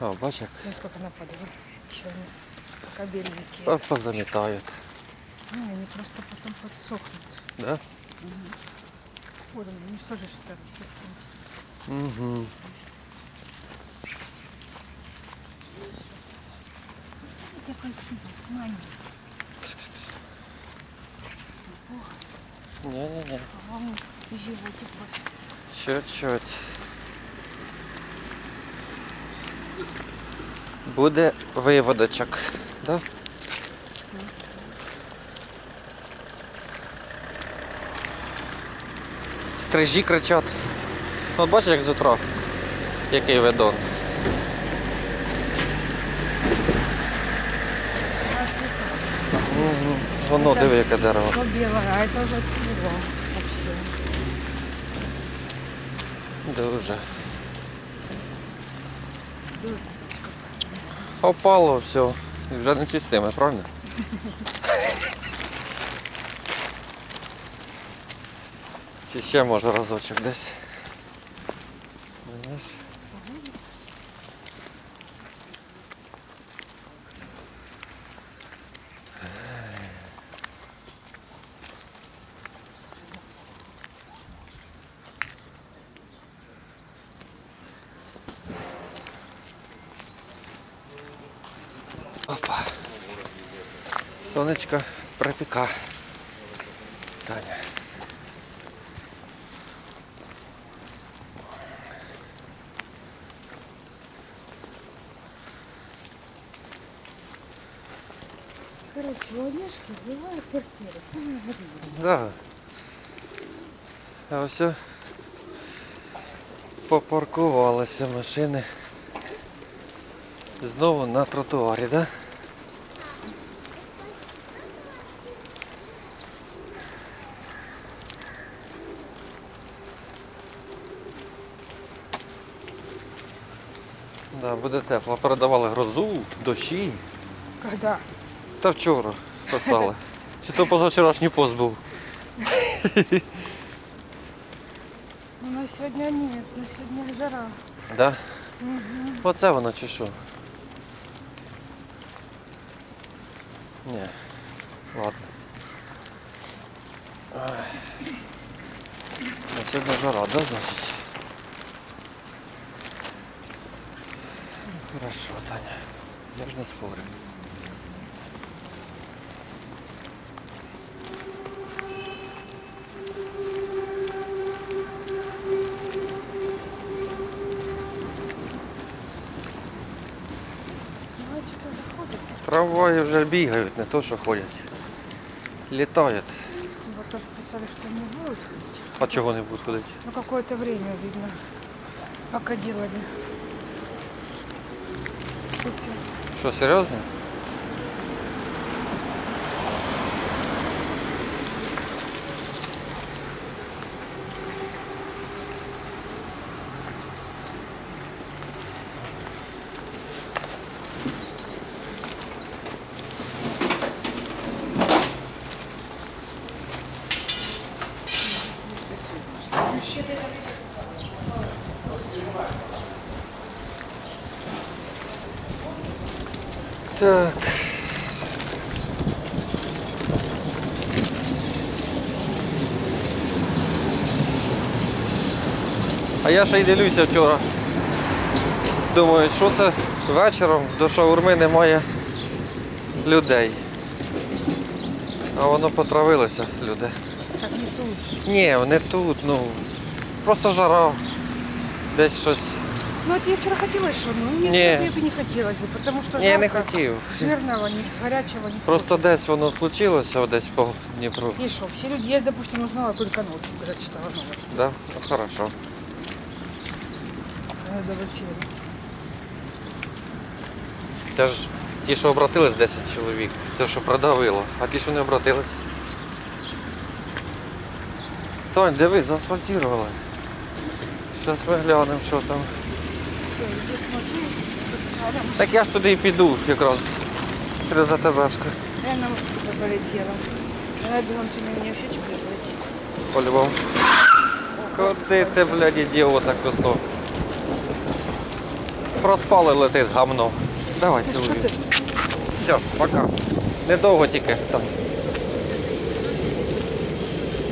О, бач як Ну, сколько нападало. Еще они пока беленькие. по- позамітають. Ну, они просто потом подсохнут. Да? Вот они, они же тоже что-то Угу. Такой маленький. Ні-ні-ні. А он и животик больше. Чуть-чуть. Буде виводочок. Да? Стрижі кричать. От бачиш, як з утра, який видон. Угу. Воно, диви, яке дерево. То белое, а это уже цвело вообще. Дуже. Опало все. І вже не системи, правильно? Чи ще може разочок десь. Опа. Сонечко припіка. Таня. Короче, у Олежки была квартира, самая годная. Да. А ось попаркувалися машини. Знову на тротуарі, да? Да, буде тепло. Передавали грозу, дощі. Когда? Та вчора писали. Чи то позавчорашній пост був? Ну, на сегодня нет, на сегодня жара. Да? Мгм. Оце воно чи що? Ні. Ладно. Ай. Ну, Сьогодні жара, да, значить? Хорошо, Таня. Я ж не спорю. Трамваї вже бігають, не то що ходять. Літають. Вот то писали, что не будут ходить. А чого не будуть ходити? Ну, какое-то время, видно, пока делали. Що, серйозно? Так. А я ще й дивлюся вчора. Думаю, що це вечором до шаурми немає людей. А воно потравилося, люди. Так не тут. Ні, не тут, ну. Просто жара. Десь щось. Ну, вот я вчера хотела что, ну, нет, Не. мне бы не хотелось бы, потому что Ні, я не жарко, хотів. жирного, ни горячего, ни Просто десь воно случилося, десь по Дніпру. И что, все люди, я, допустим, узнала только ночью, когда читала новости. Да? Ну хорошо. Я до вечера. Це ж ті, що обратились 10 чоловік, це що продавило, а ті, що не обратились. Тонь, дивись, заасфальтували. Зараз ми глянемо, що там. Все, иди смотри, тут рядом. Так я ж туди і піду якраз. Через АТБшка. Я на мосту полетела. Я думала, на меня щечки превратит. По-любому. Куди ти, блядь, ідіота кусок? проспали летить гамно. Давай Що цілую. Все, пока. Недовго тільки там.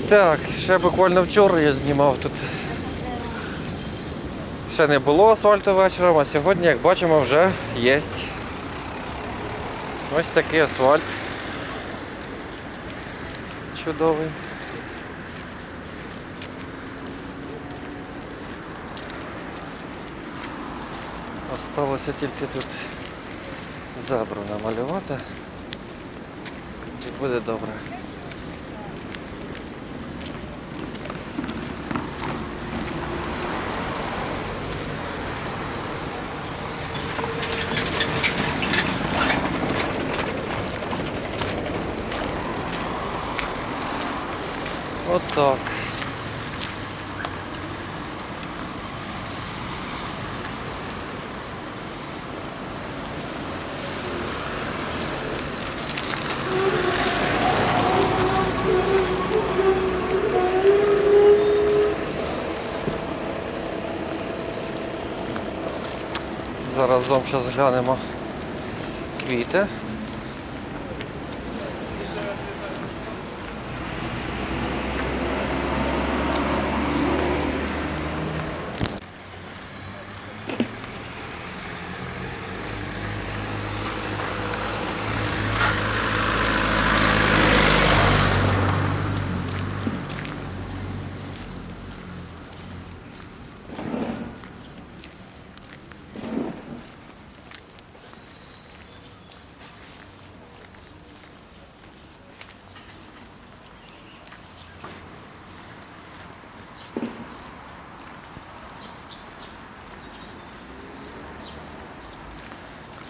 Так, ще буквально вчора я знімав тут. Ще не було асфальту вечором, а сьогодні, як бачимо, вже є. Ось такий асфальт. Чудовий. Осталося тільки тут зебру намалювати. І буде добре. От так. Зараз зом зараз глянемо квіти.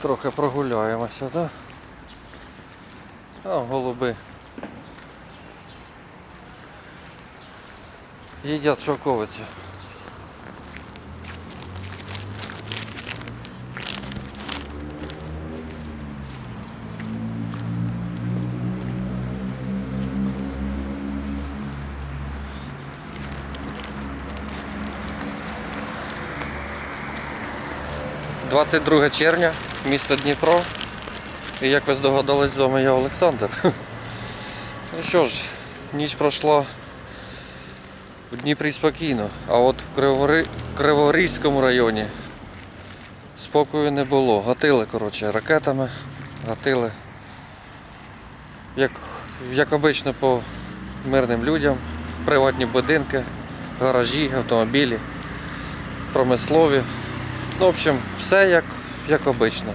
Трохи прогуляємося, так? А, голуби. Їдять шовковицю. – 22 червня, місто Дніпро. І як ви здогадались, з вами я Олександр. Ну що ж, ніч пройшла в Дніпрі спокійно, а от в. Криворізькому районі спокою не було. Гатили, коротше, ракетами, гатили. Як, як обично по мирним людям, приватні будинки, гаражі, автомобілі, промислові. Ну, в общем, все як, як обично.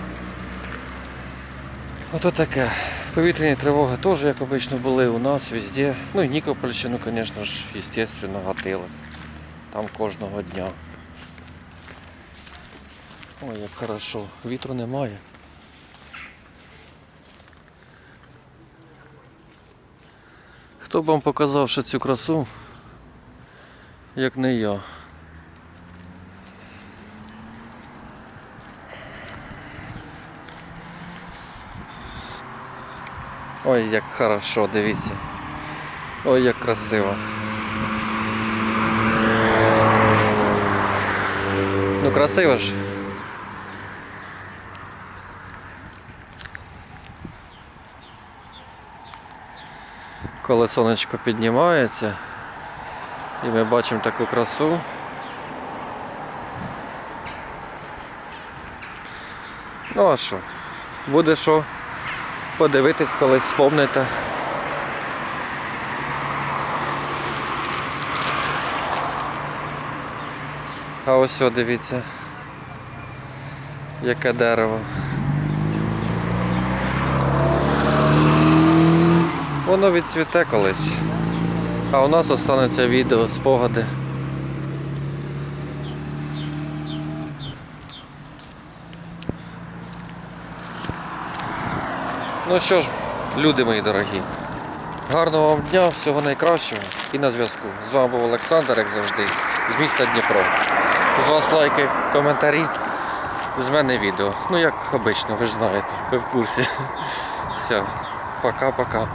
Ото таке. Повітряні тривоги теж, як обично, були у нас везде. Ну і Нікопольщину, звісно ж, естественно, гатили. Там кожного дня. Ой, як хорошо. Вітру немає. Хто б вам показав ще цю красу, як не я. Ой, як хорошо, дивіться. Ой, як красиво. Ну красиво ж. Коли сонечко піднімається і ми бачимо таку красу. Ну а що? Буде що подивитись колись, спомните. А ось о, дивіться, яке дерево. Воно відцвіте колись. А у нас останеться відео, спогади. Ну що ж, люди мої дорогі, гарного вам дня, всього найкращого і на зв'язку. З вами був Олександр, як завжди, з міста Дніпро. З вас лайки, коментарі, з мене відео. Ну як обично, ви ж знаєте, ви в курсі. Все, пока-пока.